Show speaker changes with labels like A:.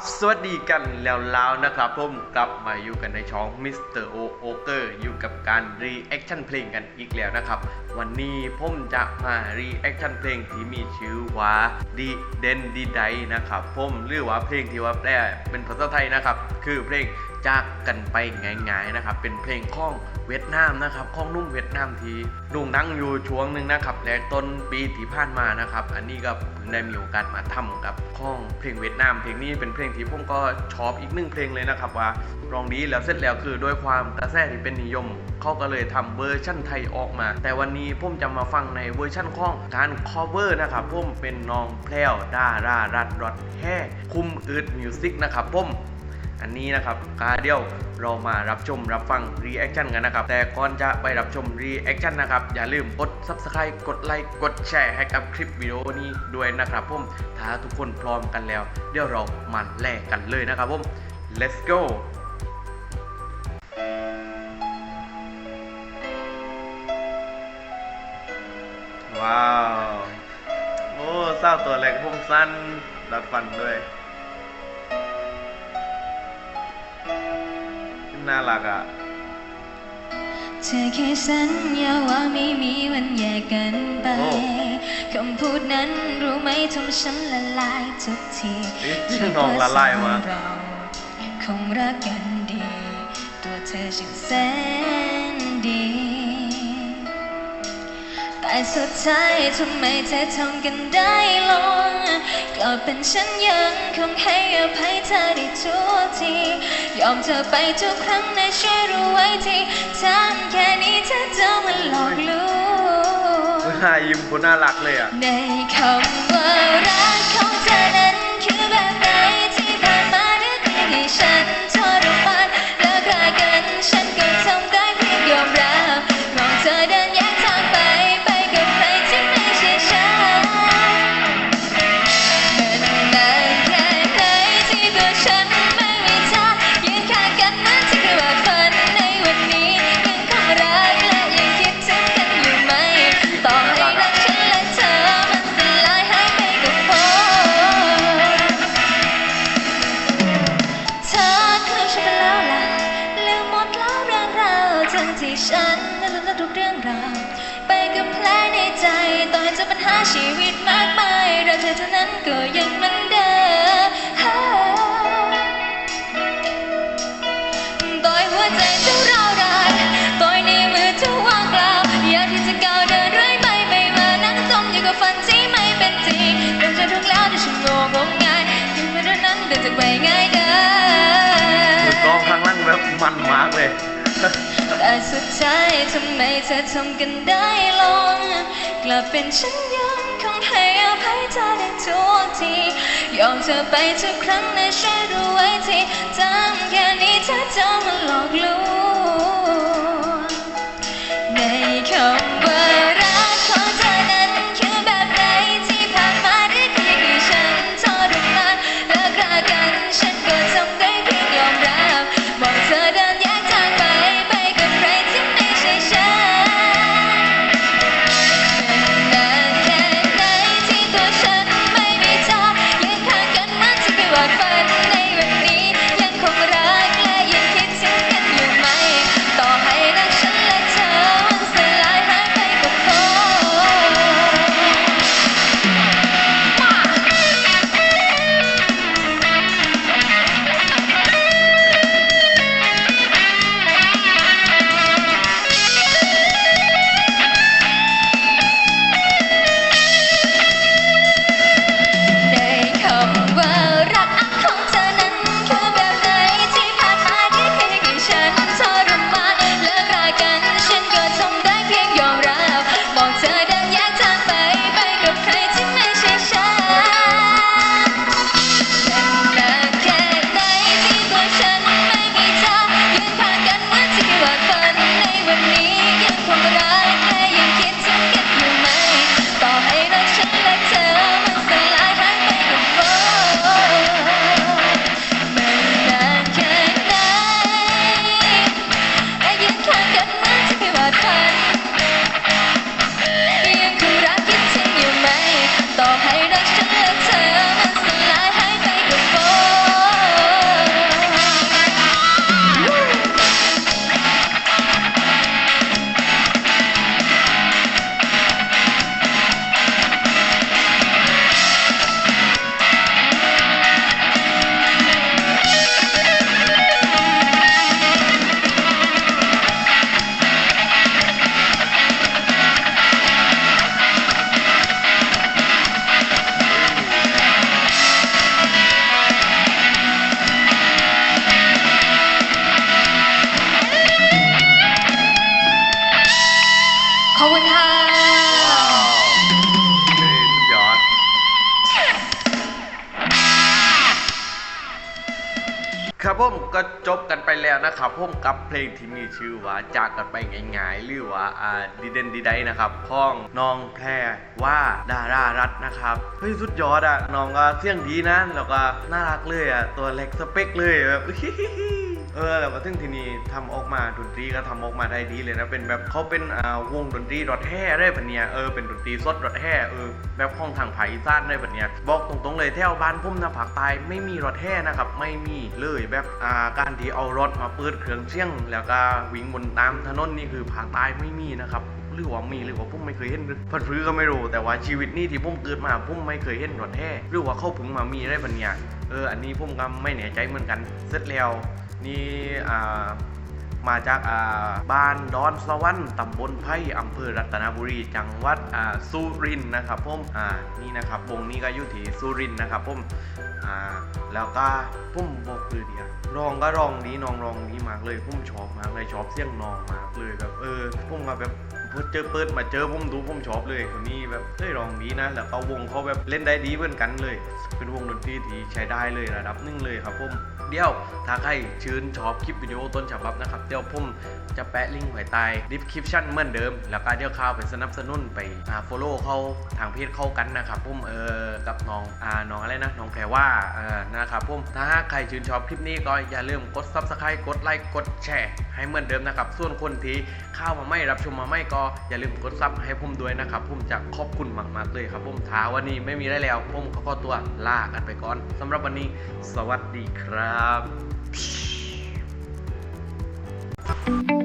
A: ครับสวัสดีกันแล้วแล้วนะครับผมกลับมาอยู่กันในช่องมิสเตอร์โอโอเกอร์อยู่กับการรีแอคชั่นเพลงกันอีกแล้วนะครับ วันนี้ผมจะมารีแอคชั่นเพลงที่มีชื่อว่าดีเดนดีไดนะครับผมหรือว่าเพลงที่ว่าแปลเป็นภาษาไทยนะครับ คือเพลง จากกันไปง่ายๆนะครับ เป็นเพลงข้องเวียดนามนะครับข้องนุ่มเวียดนามที่โด่งดังอยู่ช่วงหนึ่งนะครับและต้นปีที่ผ่านมานะครับ อันนี้ก็เพิ่งได้มีโอกาสมาทำกับข้องเพลงเวียดนาม เพลงนี้เป็นเพลงที่ผมก็ชอบอีกหนึ่งเพลงเลยนะครับว่าร้องดีแล้วเสร็จแล้วคือด้วยความกระแสที่เป็นนิยมเขาก็เลยทำเวอร์ชั่นไทยออกมา แต่วันนี้ผมจะมาฟังในเวอร์ชั่นของการ cover นะครับผมเป็นน้องแพรวดารารัดรอดแห่คุมอืดมิวสิกนะครับผม อันนี้นะครับกาเดียวเรามารับชมรับฟัง reaction กันนะครับ แต่ก่อนจะไปรับชม reaction นนะครับ อย่าลืมกด subscribe กดไลค์กดแชร์ให้กับคลิปวิดีโอนี้ด้วยนะครับผมถ้าทุกคนพร้อมกันแล้ว เดี๋ยวเรามาแลกกันเลยนะครับผม let's go ว้าว โอ้เศร้าตัวเล็กผมสั้นดัดฟันด้วย น่ารักอะ
B: เธอแค่สัญญาว่าไม่มีวันแยกกันไป
A: โอ้
B: คำพูดนั้นรู้ไหมทำฉันละลายทุกที
A: นี่น้องละลายมา
B: เราคงรักกันดี ตัวเธอช่างแสน สุดท้ายทำไมเธอทำกันได้ลงก็เป็นฉันยังคงให้อภัยเธอได้ทุกที ยอมเธอไปทุกครั้งนะช่วยรู้ไว้ทีทำแค่นี้เธอจะมาหลอกลวง
A: ยิ้มคนน่ารักเลยอะ
B: ในคำว่ารักของเธอนั้น เรา ไปกับแผลในใจต่อให้เจอปัญหาชีวิตมากมายเราเธอเท่านั้นก็ยังเหมือนเดิมต่อยหัวใจจะร้าวรานต่อยในมือจะว่างเปล่าอยากที่จะก้าวเดินเรื่อยไปไม่มานั่งจมอยู่กับฝันที่ไม่เป็นจริงเรื่องจะทุกแล้วที่ฉันโง่งมงายที่ไม่ได้นั้นเดินจากไปง่ายเด้อ
A: ร้องข้างล่างแบบมันมากเลย
B: แต่สุดท้ายทำไมเธอทำกันได้ลง กลับเป็นฉันยังคงให้อภัยเธอได้ทุกที ยอมเธอไปทุกครั้งนะช่วยรู้ไว้ทีจำแค่นี้เธอจะมาหลอกลวง นะค
A: รับผมกับเพลงที่มีชื่อว่าจากกันไปง่ายๆหรือว่าอ่าดีเด่นดีได้นะครับพ้องน้องแพรว่าดารารัตนะครับเฮ้ยสุดยอดอะน้องก็เสียงดีนะแล้วก็น่ารักเลยอะตัวเล็กสเปคเลยแบบ เออแล้วก็ถึงทีนี้ทำออกมาดนตรีก็ทำออกมาได้ดีเลยนะเป็นแบบเขาเป็นอ่าวงดนตรีรถแห่ได้ปะเนี่ยเออเป็นดนตรีสดรถแห่เออแบบห้องทางภาคอีสานได้ปะเนี่ยบอกตรงๆเลยแถวบ้านพุ่มนะภาคใต้ไม่มีรถแห่นะครับไม่มีเลยแบบอ่าการที่เอารถมาเปิดเครื่องเสียง แล้วก็วิ่งบนตามถนนนี่คือภาคใต้ไม่มีนะครับหรือว่ามีหรือว่าพุ่มไม่เคยเห็นพันพื้ก็ไม่รู้แต่ว่าชีวิตนี่ที่พุ่มเกิดมาพุ่มไม่เคยเห็นรถแห่หรือว่าเข้าพึ่งมามีได้ปะเนี่ยเอออันนี้พุ่มก็ไม่แน่ใจเหมือนกันเสร็จแล้ว นี่มาจากบ้านดอนสวรรค์ตำบลไผ่อำเภอรัตนบุรี จังหวัดสุรินทร์นะครับผมอ่านี่นะครับวงนี้ก็อยู่ที่สุรินทร์นะครับผมอ่าแล้วก็ผมบอกเลยเดียร้องก็ร้องนี้น้องร้องนี้มากเลยพุ่มชอบมากเลยชอบเสียงน้องมากเลยแบบเออผมก็แบบ เจอเปิดมาเจอผมดูผมชอบเลยคนนี้แบบเฮ้ยร้องดีนะแล้วก็วงเขาแบบเล่นได้ดีเหมือนกันเลย เป็นวงดนตรีที่ใช้ได้เลยระดับหนึ่งเลยครับผมเดี๋ยวถ้าใครชื่นชอบคลิปวิดีโอต้นฉบับนะครับเดี๋ยวผมจะแปะลิงก์ไว้ใต้ description เหมือนเดิม แล้วก็เดี๋ยวข้าวไปสนับสนุนไปอ่า follow เขาทางเพจเข้ากันนะครับผมเออกับน้องอ่าน้องอะไรนะน้องแพรว่าเออนะครับผมถ้าใครชื่นชอบคลิปนี้ก็อย่าลืมกด subscribe กดไลค์กดแชร์ให้เหมือนเดิมนะครับส่วนคนที่เข้ามาไม่รับชมมาไม่ก็อย่าลืมกดซับให้พุ่มด้วยนะครับพุ่มจะขอบคุณมากๆเลยครับพุ่มท้าวันนี้ไม่มีได้แล้วพุ่มขอตัวลากันไปก่อนสำหรับวันนี้ สวัสดีครับ